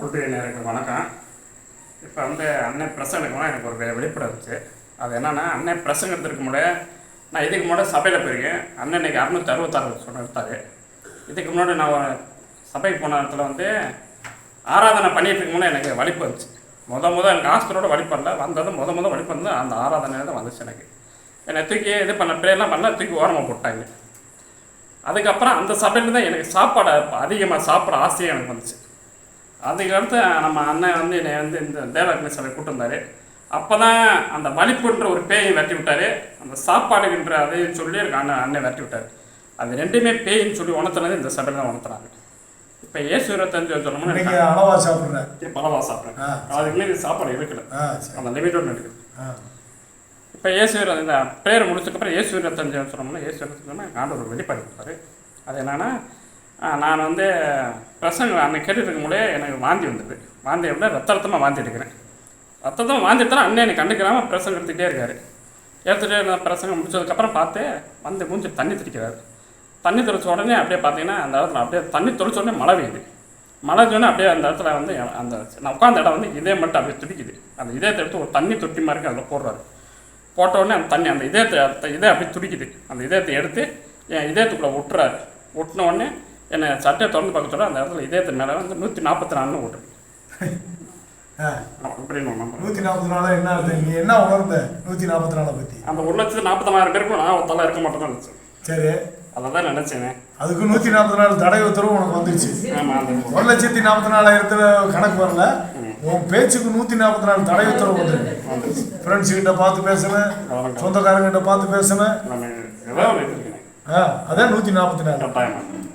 கூட்டு நேருக்கு வணக்கம். இப்போ வந்து அன்னை பிரசங்கம் எனக்கு ஒரு வெ- இருந்துச்சு. அது என்னென்னா அன்னை பிரசங்கிறதுக்கு முன்னாடி நான் இதுக்கு முன்னாடி சபையில் போயிருக்கேன். அண்ணன் இன்னைக்கு அறுநூத்தி அறுபத்தாறு சொன்ன இதுக்கு முன்னாடி நான் சபைக்கு போன இடத்துல வந்து ஆராதனை பண்ணிட்டு இருக்கும் முன்னே எனக்கு வலிப்பு வந்துச்சு. முத முத எனக்கு ஆஸ்பத்திரியோட வலிப்பு வரல. வந்தது முத முத வலிப்பு வந்து அந்த ஆராதனையில தான் வந்துச்சு எனக்கு. என்னை தூக்கி இது பண்ண ப்ரேயர்லாம் பண்ண தூக்கி ஓரமாக போட்டாங்க. அதுக்கப்புறம் அந்த சபையில் தான் எனக்கு சாப்பாடு அதிகமாக சாப்பிட ஆசையாக எனக்கு வந்துச்சு. அதுக்கடுத்து நம்ம அண்ணன் வந்து என்னை வந்து இந்த தேவரத்ன சபை கூட்டு வந்தார் அப்போ தான் அந்த வலிப்புன்ற ஒரு பேயை வெட்டி விட்டார். அந்த சாப்பாடுன்ற அதையும் சொல்லி எனக்கு அண்ணன் அண்ணன் வெட்டி விட்டார். அது ரெண்டுமே பேயின்னு சொல்லி உணர்த்தினது இந்த சபையில் தான் உணர்த்துறாங்க இப்போ ஏசு இருபத்தஞ்சு சொல்லணும்னா இன்னைக்கு எனக்கு அளவா சாப்பிட்றேன் பலவா சாப்பிட்றேன் ஆ. அதுக்கு மீறி சாப்பாடு சரி. அந்த லிமிட்டோடு இருக்குது இப்போ இயேசு இந்த பேர் முடிச்சதுக்கப்புறம் இயேசு இருபத்தஞ்சு சொன்னோம்னா இயேசு இருபத்தஞ்சுனா ஆண்டவர் ஒரு வெளிப்பாடு கொடுத்தாரு. அது என்னன்னா நான் வந்து பிரசங்க அன்னைக்கு கேட்டுட்டு இருக்கும்போதே எனக்கு வாந்தி வந்தது. வாந்தி அப்படின்னா ரத்த ரத்தமாக வாந்தி எடுக்கிறேன். ரத்தத்தமாக வாந்தி எடுத்தாலும் அண்ணன் எனக்கு கண்டுக்கிறாமல் பிரசங்க எடுத்துக்கிட்டே இருக்காரு. எடுத்துகிட்டே இருந்த பிரசங்கம் முடிச்சதுக்கப்புறம் பார்த்து வந்து மூஞ்சி தண்ணி தெளிக்கிறாரு. தண்ணி தெளிச்ச உடனே அப்படியே பார்த்தீங்கன்னா அந்த இடத்துல அப்படியே தண்ணி தெளிச்ச உடனே மழை பெய்யுது. மழை அப்படியே அந்த இடத்துல வந்து அந்த நான் உட்காந்த இடம் வந்து இதே மட்டும் அப்படியே துடிக்குது. அந்த இதயத்தை எடுத்து ஒரு தண்ணி தொட்டி மாதிரி இருக்கு அதில் போடுறாரு. போட்ட உடனே அந்த தண்ணி அந்த இதயத்தை இதை அப்படியே துடிக்குது. அந்த இதயத்தை எடுத்து என் இதயத்துக்குள்ளே விட்டுறாரு ஒட்டின உடனே என்னை சட்டையை திறந்து பார்க்க சொல்ல அந்த இடத்துல இதயத்து மேலே வந்து நூற்றி நாற்பத்தி நாலுன்னு விட்டுரு ஆ. அப்படின்னு நூற்றி நாற்பத்தி நாலா என்ன அர்த்தம்? நீ என்ன உணர்ந்த நூற்றி நாற்பத்தி நாலை பற்றி அந்த ஒரு லட்சத்து நாற்பத்தனாயிரம் பேருக்கும் நான் ஒருத்தலாம் இருக்க மாட்டேன்னு இருந்துச்சு சரி. அதை தான் நினச்சேனே. அதுக்கு நூற்றி நாற்பத்தி நாலு தடை உத்தரவு உனக்கு வந்துருச்சு. ஒரு லட்சத்தி நாற்பத்தி நாலாயிரத்துல கணக்கு வரல. உன் பேச்சுக்கு நூற்றி நாற்பத்தி நாலு தடை உத்தரவு வந்துருக்கு. ஃப்ரெண்ட்ஸ் கிட்ட பார்த்து பேசணும் அதெல்லாம் சொந்தக்காரங்க கிட்ட பார்த்து பேசணும் அதான் நூற்றி நாற்பத்தி நாலு.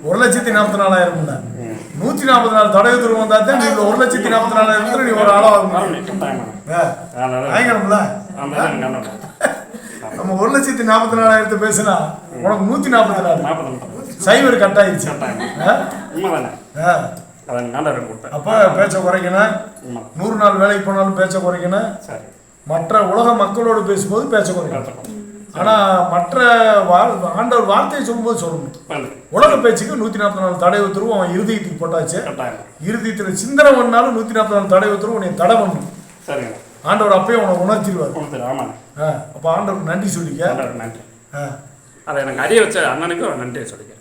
ஒரு லட்சத்தி நாற்பத்தி நாலாயிரம் நூற்றி நாற்பத்தி நாலு தடை உத்தரவு வந்தா தான் நீங்க ஒரு லட்சத்தி நாற்பத்தி நாலாயிரத்துல நீ ஒரு ஆளாக முடியும். கட்டாயமாக ஆ, அதனால வாங்கிக்கணும்ல? அந்த எனக்கு நல்லது. நம்ம ஒரு லட்சத்தி நாற்பத்தி நாலாயிரத்தை பேசினா உனக்கு நூற்றி நாற்பத்தி நாலு. சைவர் கட் ஆயிடுச்சு. அப்ப பேச்சை குறைக்கணும். நூறு நாள் வேலைக்கு போனாலும் பேச்சை குறைக்கணும். மற்ற உலக மக்களோடு பேசும்போது பேச்சை குறைக்கணும். பார்த்துக்கோ ஆனா மற்ற வா- ஆண்டவர் வார்த்தையை சொல்லும்போது சொல்லணும் உலக பேச்சுக்கு நூத்தி நாற்பத்தி நாலு தடை உத்தரவு அவன் இருதயத்துக்கு போட்டாச்சு. கட்டாயம். இருதயத்துல சிந்தனை பண்ணாலும் நூத்தி நாற்பத்தி நாலு தடை உத்தரவு உன்னை தடை பண்ணும். சரிங்க. ஆண்டவர் அப்பயே உனக்கு உணர்த்திடுவார். ஆமாங்க. ஆ, அப்ப ஆண்டவருக்கு நன்றி சொல்லிக்க. நன்றி. ஆ, அதை எனக்கு அறிய வச்ச அண்ணனுக்கு ஒரு நன்றியை சொல்லிக்கிறேன்.